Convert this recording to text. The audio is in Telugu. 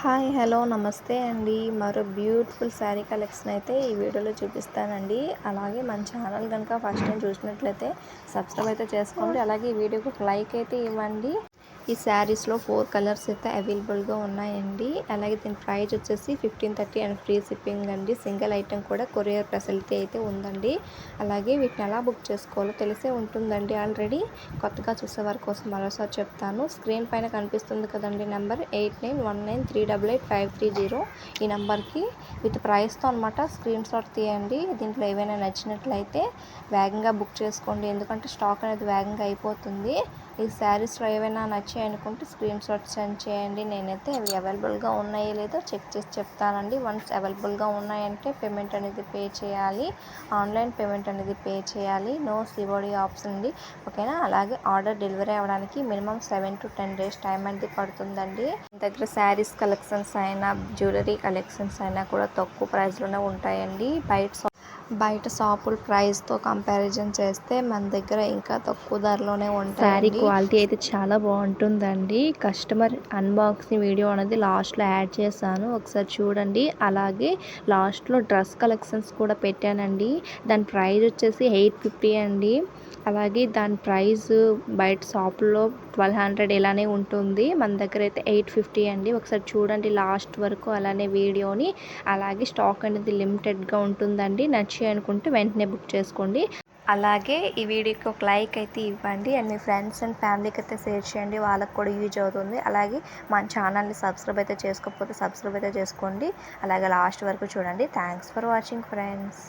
హాయ్ హలో నమస్తే అండి. మరో బ్యూటిఫుల్ శారీ కలెక్షన్ అయితే ఈ వీడియోలో చూపిస్తానండి. అలాగే మన ఛానల్ కనుక ఫస్ట్ టైం చూసినట్లయితే సబ్స్క్రైబ్ అయితే చేసుకోండి. అలాగే ఈ వీడియోకి ఒక లైక్ అయితే ఇవ్వండి. ఈ శారీస్లో ఫోర్ కలర్స్ అయితే అవైలబుల్గా ఉన్నాయండి. అలాగే దీని ప్రైస్ వచ్చేసి fifteen thirty and free shipping అండి. సింగిల్ ఐటెం కూడా కొరియర్ ఫెసిలిటీ అయితే ఉందండి. అలాగే వీటిని ఎలా బుక్ చేసుకోవాలో తెలిసే ఉంటుందండి ఆల్రెడీ కొత్తగా చూసే వారి కోసం మరోసారి చెప్తాను. స్క్రీన్ పైన కనిపిస్తుంది కదండి number eight nine one nine three double eight five three zero ఈ నెంబర్కి విత్ ప్రైస్తో అనమాట స్క్రీన్ షాట్ తీయండి. దీంట్లో ఏవైనా నచ్చినట్లయితే వేగంగా బుక్ చేసుకోండి. ఎందుకంటే స్టాక్ అనేది వేగంగా అయిపోతుంది. ఈ శారీస్లో ఏవైనా నచ్చి అనుకుంటే స్క్రీన్ షాట్ సెండ్ చేయండి. నేనైతే అవి అవైలబుల్గా ఉన్నాయో లేదో చెక్ చేసి చెప్తానండి. వన్స్ అవైలబుల్గా ఉన్నాయంటే పేమెంట్ అనేది పే చేయాలి. ఆన్లైన్ పేమెంట్ అనేది పే చేయాలి. నో సివోడి ఆప్షన్ ఉంది ఓకేనా అలాగే ఆర్డర్ డెలివరీ అవ్వడానికి minimum seven to ten days time అనేది పడుతుందండి. దగ్గర శారీస్ కలెక్షన్స్ అయినా జ్యువెలరీ కలెక్షన్స్ అయినా కూడా తక్కువ ప్రైస్లోనే ఉంటాయండి. బయట బయట షాపుల ప్రైస్తో కంపారిజన్ చేస్తే మన దగ్గర ఇంకా తక్కువ ధరలోనే ఉంటాయి శారీ క్వాలిటీ అయితే చాలా బాగుంటుందండి. కస్టమర్ అన్బాక్సింగ్ వీడియో అనేది లాస్ట్లో యాడ్ చేశాను. ఒకసారి చూడండి. అలాగే లాస్ట్లో డ్రెస్ కలెక్షన్స్ కూడా పెట్టానండి. దాని ప్రైస్ వచ్చేసి ఎయిట్ ఫిఫ్టీ అండి. అలాగే దాని ప్రైస్ బయట షాపుల్లో ట్వెల్వ్ హండ్రెడ్ ఇలానే ఉంటుంది. మన దగ్గర అయితే ఎయిట్ ఫిఫ్టీ అండి. ఒకసారి చూడండి లాస్ట్ వరకు అలానే వీడియోని. అలాగే స్టాక్ అనేది లిమిటెడ్గా ఉంటుందండి. నచ్చి అనుకుంటే వెంటనే బుక్ చేసుకోండి. అలాగే ఈ వీడియోకి ఒక లైక్ అయితే ఇవ్వండి. అండ్ మీ ఫ్రెండ్స్ అండ్ ఫ్యామిలీకి అయితే షేర్ చేయండి. వాళ్ళకి కూడా యూజ్ అవుతుంది. అలాగే మన ఛానల్ని సబ్స్క్రైబ్ అయితే చేసుకోకపోతే సబ్స్క్రైబ్ అయితే చేసుకోండి. అలాగే లాస్ట్ వరకు చూడండి. Thanks for watching friends